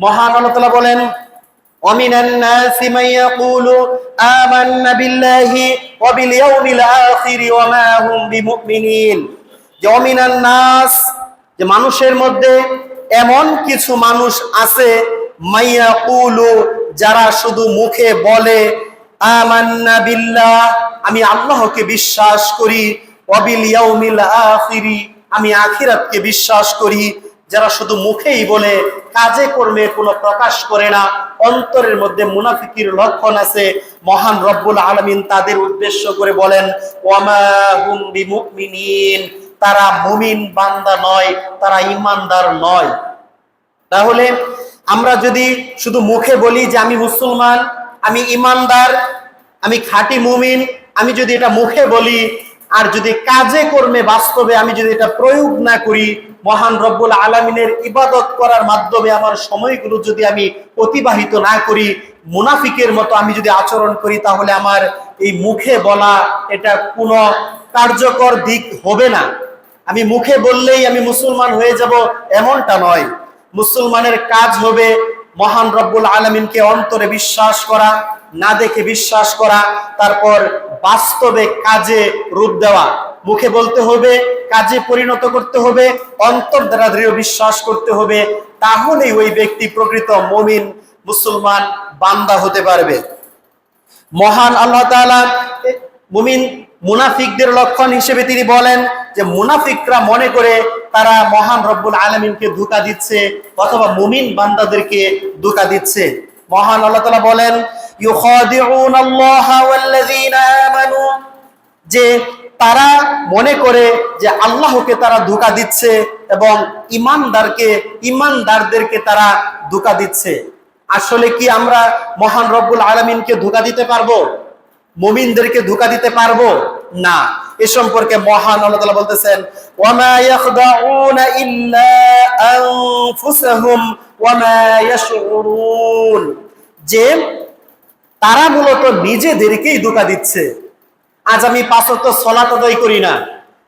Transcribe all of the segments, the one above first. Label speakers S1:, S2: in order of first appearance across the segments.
S1: মহান আল্লাহ তাআলা বলেন ومن الناس من يقول آمنا بالله وباليوم الآخر وما هم بمؤمنين যে ومن الناس যে মানুষের মধ্যে এমন কিছু মানুষ আছে মাইয়া কুলু যারা শুধু মুখে বলে আমান্না বিল্লাহ আমি আল্লাহকে বিশ্বাস করি ওয়াবিল ইয়াউমিল আখিরি আমি আখিরাতকে বিশ্বাস করি যারা শুধু মুখেই বলে, কাজে কর্মে কোনো প্রকাশ করে না, অন্তরের মধ্যে মুনাফিকির লক্ষণ আছে। মহান রব্বুল আলমিন তাদের উদ্দেশ্য করে বলেন তারা মুমিন বান্দা নয়, তারা ইমানদার নয়। তাহলে আমরা যদি শুধু মুখে বলি যে আমি মুসলমান, আমি ইমানদার আমি খাঁটি মুমিন, আমি যদি এটা মুখে বলি আর যদি কাজে কর্মে বাস্তবে আমি যদি এটা প্রয়োগ না করি, মহান রব্বুল আলমিনের ইবাদত করার মাধ্যমে আমার সময়গুলো যদি আমি অতিবাহিত না করি, মুনাফিকের মতো আমি যদি আচরণ করি, তাহলে আমার এই মুখে বলা এটা কোনো কার্যকর দিক হবে না। আমি মুখে বললেই আমি মুসলমান হয়ে যাব এমনটা নয়। মুসলমানের কাজ হবে মহান রব্বুল আলমিনকে অন্তরে বিশ্বাস করা, না দেখে বিশ্বাস করা, তারপর বাস্তবে কাজে রূপ দেওয়া। মুখে বলতে হবে, কাজে পরিণত করতে হবে, অন্তর দ্বারা দৃঢ় বিশ্বাস করতে হবে, তাহলেই ওই ব্যক্তি প্রকৃত মমিন, মুসলমান, বান্দা হতে পারবে। মহান আল্লাহ তাআলা মুমিন, মুনাফিকদের লক্ষণ হিসেবে তিনি বলেন যে, মুনাফিকরা মনে করে তারা মহান রব্বুল আলমিনকে ধোকা দিচ্ছে অথবা মুমিন বান্দাদেরকে ধোকা দিচ্ছে। মহান আল্লাহ তাআলা বলেন যে তারা মনে করে যে আল্লাহকে তারা ধোকা দিচ্ছে এবং ইমানদারকে, ইমানদারদেরকে তারা ধোকা দিচ্ছে। আসলে কি আমরা মহান রব্বুল আলমিনকে ধোকা দিতে পারব? মুমিনদেরকে ধোকা দিতে পারব? না। এ সম্পর্কে মহান আল্লাহ বলতেছেন যে তারা মূলত নিজেদেরকেই ধোকা দিচ্ছে। আজ আমি পাঁচত্ব সলাত আদায় করি না।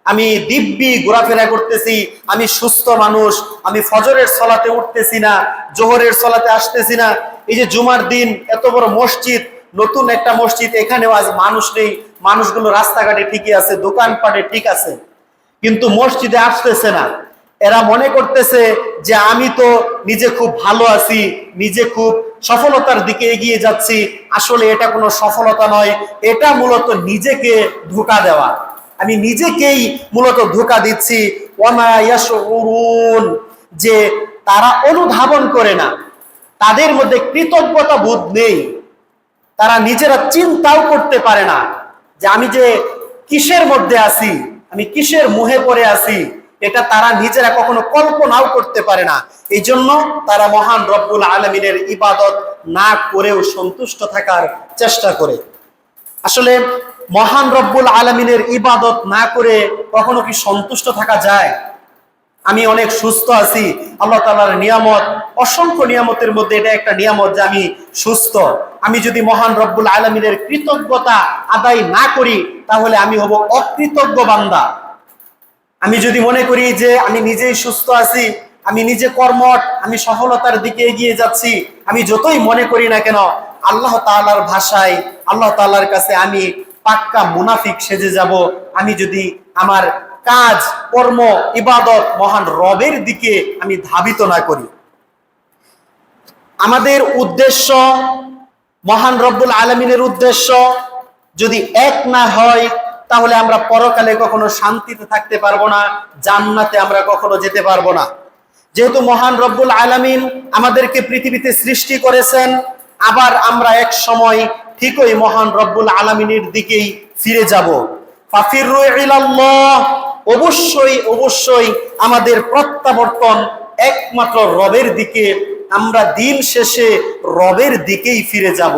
S1: আমি দিব্যি ঘোরাফেরা করতেছি, আমি সুস্থ মানুষ, আমি ফজরের সলাতে উঠতেছি না, জোহরের সলাতে আসতেছি না। এই যে জুমার দিন, এত বড় মসজিদ, নতুন একটা মসজিদ, এখানেও আজ মানুষ নেই। মানুষগুলো রাস্তাঘাটে ঠিকই আছে, দোকানপাটে ঠিক আছে। কিন্তু মসজিদে আসতেছে না। এরা মনে করতেছে যে আমি তো নিজে খুব ভালো আছি, নিজে খুব সফলতার দিকে এগিয়ে যাচ্ছি। আসলে এটা কোনো সফলতা নয়, এটা মূলত নিজেকে ধোকা দেওয়া। আমি নিজেকেই মূলত ধোকা দিচ্ছি। যে তারা অনুধাবন করে না। তাদের মধ্যে কৃতজ্ঞতা বোধ নেই। তারা নিজেরা চিন্তাও করতে পারে না যে আমি যে কিসের মধ্যে আছি, আমি কিসের মুহে পড়ে আছি। এটা তারা নিজেরা কখনো কল্পনাও করতে পারে না। এই জন্য তারা মহান রব্বুল আলমিনের ইবাদত না করেও সন্তুষ্ট থাকার চেষ্টা করে। আসলে মহান রব্বুল আলমিনের ইবাদত না করে কখনো কি সন্তুষ্ট থাকা যায়? আমি অনেক সুস্থ আছি। আল্লাহ তালার নিয়ামত, অসংখ্য নিয়ামতের মধ্যে এটা একটা নিয়ামত যে আমি সুস্থ। আমি যদি মহান রব্বুল আলমিনের কৃতজ্ঞতা আদায় না করি, তাহলে আমি হব অকৃতজ্ঞ বান্দা। আমি যদি মনে করি যে আমি নিজেই সুস্থ আছি, আমি নিজে কর্মট আমি সফলতার দিকে এগিয়ে যাচ্ছি, আমি যতই মনে করি না কেন, আল্লাহ তাআলার ভাষায়, আল্লাহ তাআলার কাছে আমি পাক্কা মুনাফিক সেজে যাব। আমি যদি আমার কাজ, কর্ম, ইবাদত মহান রবের দিকে আমি ধাবিত না করি। আমাদের উদ্দেশ্য, মহান রব্বুল আলমিনের উদ্দেশ্য যদি এক না হয় তাহলে আমরা পরকালে কখনো শান্তিতে থাকতে পারব না, জান্নাতে আমরা কখনো যেতে পারব না। যেহেতু মহান রব্বুল আলামিন আমাদেরকে পৃথিবীতে সৃষ্টি করেছেন, আবার আমরা এক সময় ঠিকই মহান রব্বুল আলামিনের দিকেই ফিরে যাব। ফাফিরু ইলাল্লাহ, অবশ্যই অবশ্যই আমাদের প্রত্যাবর্তন একমাত্র রবের দিকে, আমরা দিন শেষে রবের দিকেই ফিরে যাব।